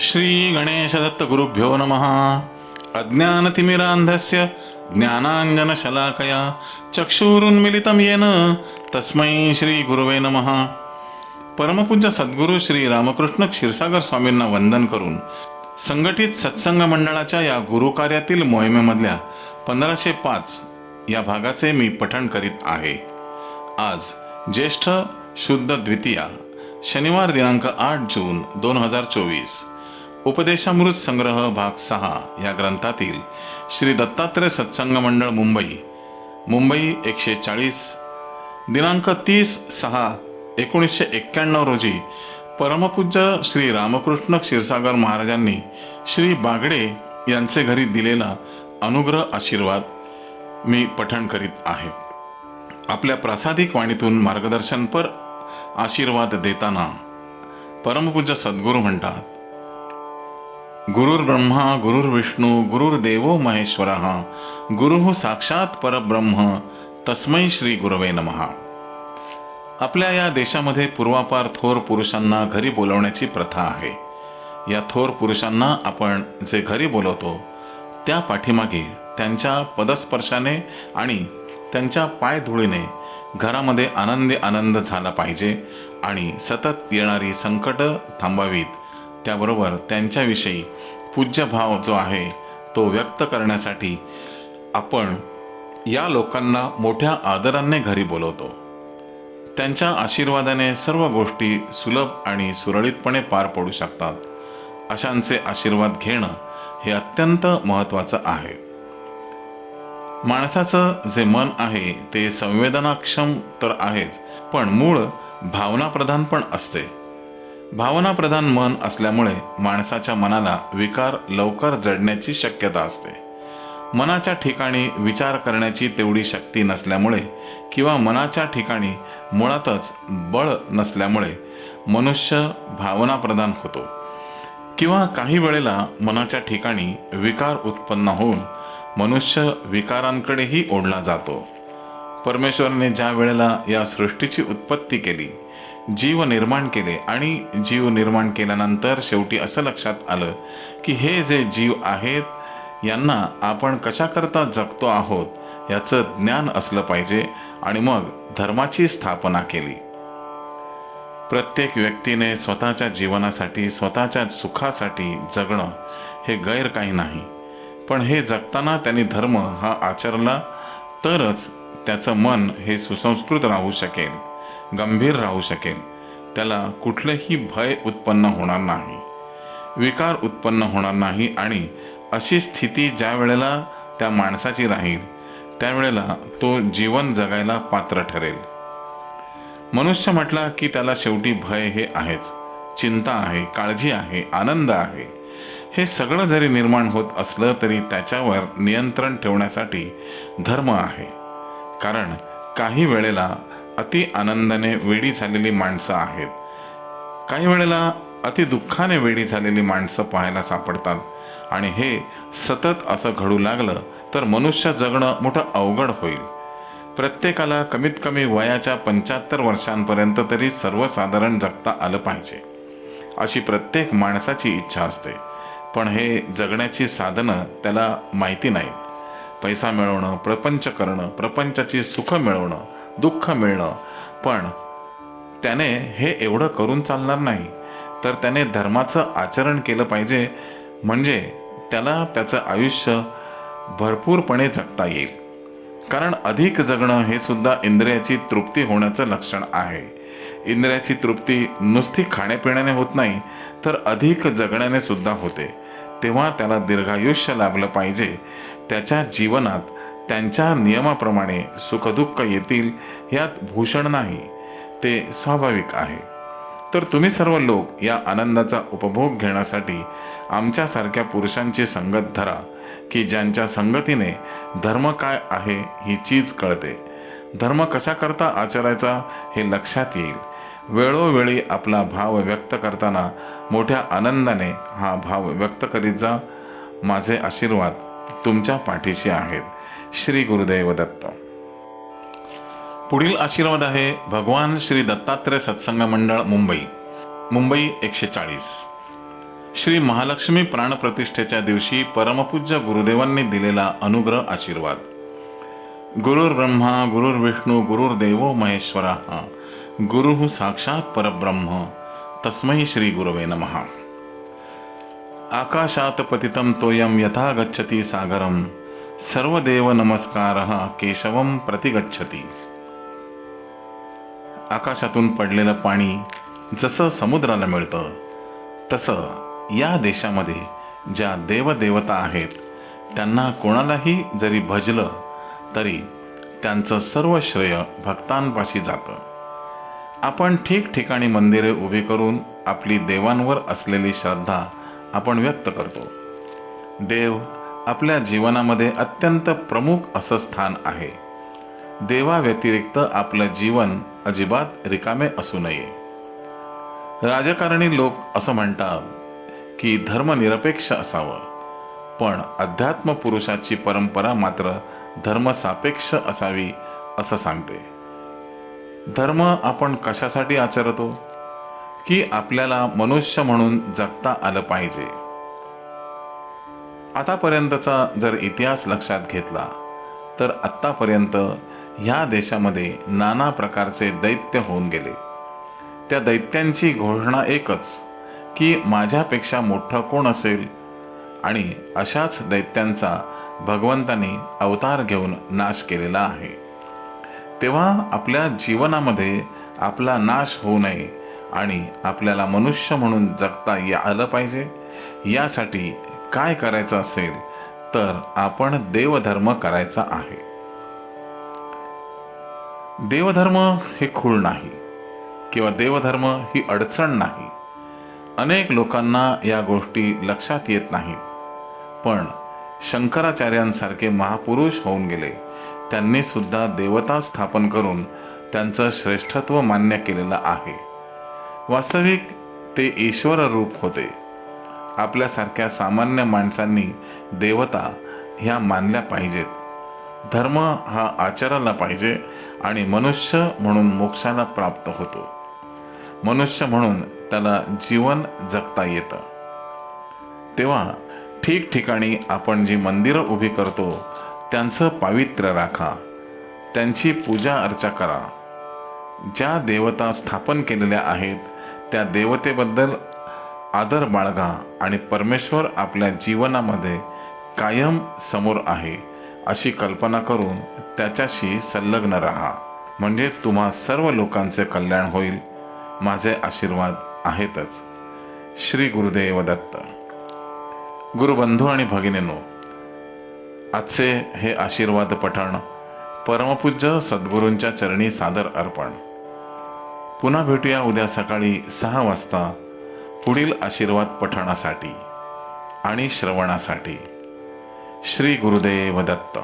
श्री गणेशदत्त गुरुभ्यो नमः। अज्ञानतिमिरान्धस्य ज्ञानाञ्जनशलाकया चक्षुरुन्मिलितं येन तस्मै श्रीगुरुवे नमः। परमपूज्य सद्गुरू श्री रामकृष्ण क्षीरसागर स्वामींना वंदन करून संघटित सत्संग मंडळाच्या या गुरुकार्यातील मोहिमेमधल्या पंधराशे पाच या भागाचे मी पठण करीत आहे. आज ज्येष्ठ शुद्ध द्वितीया शनिवार दिनांक आठ जून दोन हजार चोवीस. उपदेशामृत संग्रह भाग सहा या ग्रंथातील श्री दत्तात्रय सत्संग मंडळ मुंबई मुंबई एकशे चाळीस दिनांक तीस सहा एकोणीसशे एक्क्याण्णव रोजी परमपूज्य श्री रामकृष्ण क्षीरसागर महाराजांनी श्री बागडे यांचे घरी दिलेला अनुग्रह आशीर्वाद मी पठण करीत आहे. आपल्या प्रासादिक वाणीतून मार्गदर्शनपर आशीर्वाद देताना परमपूज्य सद्गुरू म्हणतात गुरुर् ब्रह्मा गुरुर्विष्णू गुरुर्देवो महेश्वर। गुरु साक्षात परब्रह्म। तस्मै श्री गुरवे नमहा आपल्या या देशामध्ये पूर्वापार थोर पुरुषांना घरी बोलवण्याची प्रथा आहे. या थोर पुरुषांना आपण जे घरी बोलवतो त्या पाठीमागे त्यांच्या पदस्पर्शाने आणि त्यांच्या पायधुळीने घरामध्ये आनंदी आनंद झाला पाहिजे आणि सतत येणारी संकटं थांबावीत त्याबरोबर त्यांच्याविषयी पूज्यभाव जो आहे तो व्यक्त करण्यासाठी आपण या लोकांना मोठ्या आदराने घरी बोलवतो. त्यांच्या आशीर्वादाने सर्व गोष्टी सुलभ आणि सुरळीतपणे पार पडू शकतात. अशांचे आशीर्वाद घेणं हे अत्यंत महत्त्वाचं आहे. माणसाचं जे मन आहे ते संवेदनाक्षम तर आहेच पण मूळ भावनाप्रधान पण असते. भावनाप्रधान मन असल्यामुळे माणसाच्या मनाला विकार लवकर जडण्याची शक्यता असते. मनाच्या ठिकाणी विचार करण्याची तेवढी शक्ती नसल्यामुळे किंवा मनाच्या ठिकाणी मुळातच बळ नसल्यामुळे मनुष्य भावनाप्रधान होतो. किंवा काही वेळेला मनाच्या ठिकाणी विकार उत्पन्न होऊन मनुष्य विकारांकडेही ओढला जातो. परमेश्वरने ज्या वेळेला या सृष्टीची उत्पत्ती केली जीव निर्माण केले आणि जीव निर्माण केल्यानंतर शेवटी असं लक्षात आलं की हे जे जीव आहेत यांना आपण कशाकरता जगतो आहोत याचं ज्ञान असलं पाहिजे आणि मग धर्माची स्थापना केली. प्रत्येक व्यक्तीने स्वतःच्या जीवनासाठी स्वतःच्या सुखासाठी जगणं हे गैर काही नाही. पण हे जगताना त्यांनी धर्म हा आचरला तरच त्याचं मन हे सुसंस्कृत राहू शकेल. गंभीर राहू शकेल. त्याला कुठलंही भय उत्पन्न होणार नाही. विकार उत्पन्न होणार नाही आणि अशी स्थिती ज्या वेळेला त्या माणसाची राहील त्यावेळेला तो जीवन जगायला पात्र ठरेल. मनुष्य म्हटला की त्याला शेवटी भय हे आहेच. चिंता आहे काळजी आहे आनंद आहे. हे सगळं जरी निर्माण होत असलं तरी त्याच्यावर नियंत्रण ठेवण्यासाठी धर्म आहे. कारण काही वेळेला अति आनंदाने वेडी झालेली माणसं आहेत. काही वेळेला अति दुःखाने वेडी झालेली माणसं पाहायला सापडतात. आणि हे सतत असं घडू लागलं तर मनुष्य जगणं मोठं अवघड होईल. प्रत्येकाला कमीत कमी वयाच्या पंच्याहत्तर वर्षांपर्यंत तरी सर्वसाधारण जगता आलं पाहिजे. अशी प्रत्येक माणसाची इच्छा असते. पण हे जगण्याची साधनं त्याला माहिती नाहीत. पैसा मिळवणं प्रपंच करणं प्रपंचाची सुख मिळवणं दुःख मिळणं. पण त्याने हे एवढं करून चालणार नाही. तर त्याने धर्माचं आचरण केलं पाहिजे. म्हणजे त्याला त्याचं आयुष्य भरपूरपणे जगता येईल. कारण अधिक जगणं हे सुद्धा इंद्रियाची तृप्ती होण्याचं लक्षण आहे. इंद्रियाची तृप्ती नुसती खाण्यापिण्याने होत नाही तर अधिक जगण्याने सुद्धा होते. तेव्हा त्याला दीर्घायुष्य लाभलं पाहिजे. त्याच्या जीवनात त्यांच्या नियमाप्रमाणे सुखदुःख येतील यात भूषण नाही. ते स्वाभाविक आहे. तर तुम्ही सर्व लोक या आनंदाचा उपभोग घेण्यासाठी आमच्यासारख्या पुरुषांची संगत धरा की ज्यांच्या संगतीने धर्म काय आहे ही चीज कळते. धर्म कशा करता आचरायचा हे लक्षात येईल. वेळोवेळी आपला भाव व्यक्त करताना मोठ्या आनंदाने हा भाव व्यक्त करीत जा. माझे आशीर्वाद तुमच्या पाठीशी आहेत. श्री गुरुदेव दत्त. पुढील आशीर्वाद आहे भगवान श्री दत्तात्रय सत्संग मंडळ मुंबई. मुंबई एकशे चाळीस. श्री महालक्ष्मी प्राणप्रतिष्ठेच्या दिवशी परमपूज्य गुरुदेवांनी दिलेला अनुग्रह आशीर्वाद. गुरुर् ब्रह्मा गुरुर्विष्णू गुरुर्देवो महेश्वरा गुरु साक्षात परब्रह्म. तस्मै श्री गुरवे नमः. आकाशात पतितं तोयं यथा गच्छति सागरं सर्वदेव नमस्कारः केशवं प्रतिगच्छति. आकाशातून पडलेलं पाणी जसं समुद्राला मिळतं तसं या देशामध्ये ज्या देवदेवता आहेत त्यांना कोणालाही जरी भजलं तरी त्यांचं सर्व श्रेय भक्तांपाशी जातं. आपण ठिकठिकाणी मंदिरे उभी करून आपली देवांवर असलेली श्रद्धा आपण व्यक्त करतो. देव आपल्या जीवनामध्ये अत्यंत प्रमुख असं स्थान आहे. देवाव्यतिरिक्त आपलं जीवन अजिबात रिकामे असू नये. राजकारणी लोक असं म्हणतात की धर्मनिरपेक्ष असावं. पण अध्यात्म पुरुषाची परंपरा मात्र धर्मसापेक्ष असावी असं सांगते. धर्म आपण कशासाठी आचरतो? की आपल्याला मनुष्य म्हणून जगता आलं पाहिजे. आतापर्यंतचा जर इतिहास लक्षात घेतला तर आत्तापर्यंत ह्या देशामध्ये नाना प्रकारचे दैत्य होऊन गेले. त्या दैत्यांची घोषणा एकच की माझ्यापेक्षा मोठं कोण असेल? आणि अशाच दैत्यांचा भगवंतांनी अवतार घेऊन नाश केलेला आहे. तेव्हा आपल्या जीवनामध्ये आपला नाश होऊ नये आणि आपल्याला मनुष्य म्हणून जगता आलं पाहिजे यासाठी काय करायचं असेल तर आपण देवधर्म करायचा आहे. देवधर्म हे खूळ नाही किंवा देवधर्म ही अडचण नाही. अनेक लोकांना या गोष्टी लक्षात येत नाहीत. पण शंकराचार्यांसारखे महापुरुष होऊन गेले त्यांनी सुद्धा देवता स्थापन करून त्यांचं श्रेष्ठत्व मान्य केलेलं आहे. वास्तविक ते ईश्वर रूप होते. आपल्यासारख्या सामान्य माणसांनी देवता ह्या मानल्या पाहिजेत. धर्म हा आचाराला पाहिजे आणि मनुष्य म्हणून मोक्षाला प्राप्त होतो. मनुष्य म्हणून त्याला जीवन जगता येतं. तेव्हा ठिकठिकाणी आपण जी मंदिरं उभी करतो त्यांचं पावित्र्य राखा. त्यांची पूजा अर्चा करा. ज्या देवता स्थापन केलेल्या आहेत त्या देवतेबद्दल आदर बाळगा आणि परमेश्वर आपल्या जीवनामध्ये कायम समोर आहे अशी कल्पना करून त्याच्याशी संलग्न राहा. म्हणजे तुम्हा सर्व लोकांचे कल्याण होईल माझे आशीर्वाद आहेतच. श्री गुरुदेव दत्त. गुरुबंधू आणि भगिनीनो आजचे हे आशीर्वाद पठण परमपूज्य सद्गुरूंच्या चरणी सादर अर्पण. पुन्हा भेटूया उद्या सकाळी सहा वाजता पुढील आशीर्वाद पठणासाठी आणि श्रवणासाठी श्री गुरुदेव दत्त.